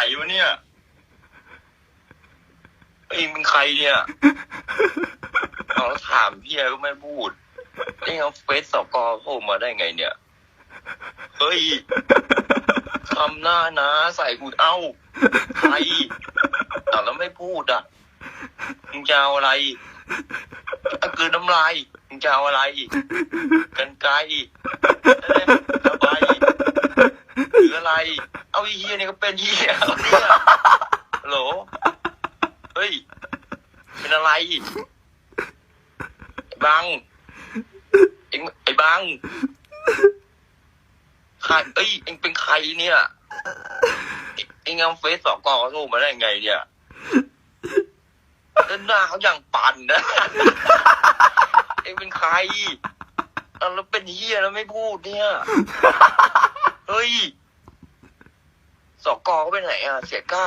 รวะเนี่ยเองเป็นใครเนี่ยเอาแล้วถามพี่ก็ไม่พูดเองเอาเฟซสกอโผล่มาได้ไงเนี่ย เฮ้ยทำหน้านะใส่กูเอ้าใครเอาแล้วไม่พูดอะมึงจะเอาอะไรอะกลืนน้ำลายมึงจะเอาอะไร กันไกลอะสบายหรืออะไร เอาเฮียนี่ก็เป็นเฮียแล้วเนี่ยฮัลโหลเฮ้ย เป็นอะไรไอ้บังเอ็งไอ้บังใครเอ้ยเอ็งเป็นใครเนี่ยเอ็งเอาเฟซสองกอเขาโทรมาได้ไงเนี่ยแล้วหน้าเขาอย่างปั่นนะเอ็งเป็นใครอะแล้วเป็นเฮียแล้วไม่พูดเนี่ย เฮ้ย สอกอไปไหนอะ เสียก้า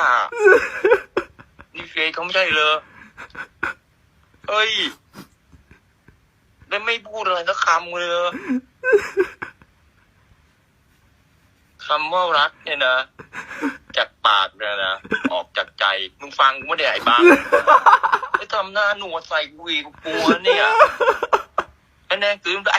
นี่เฟซเขาไม่ใช่เลยเฮ้ย แล้วไม่พูดอะไรสักคำเลยเหรอคำว่ารักเนี่ยนะ จากปากเนี่ยนะ ออกจากใจ มึงฟังกูไม่ได้ไอ้บ้างไม่ทำหน้าหนวดใส่กูอีกกูกลัวเนี่ยแน่ๆคือได้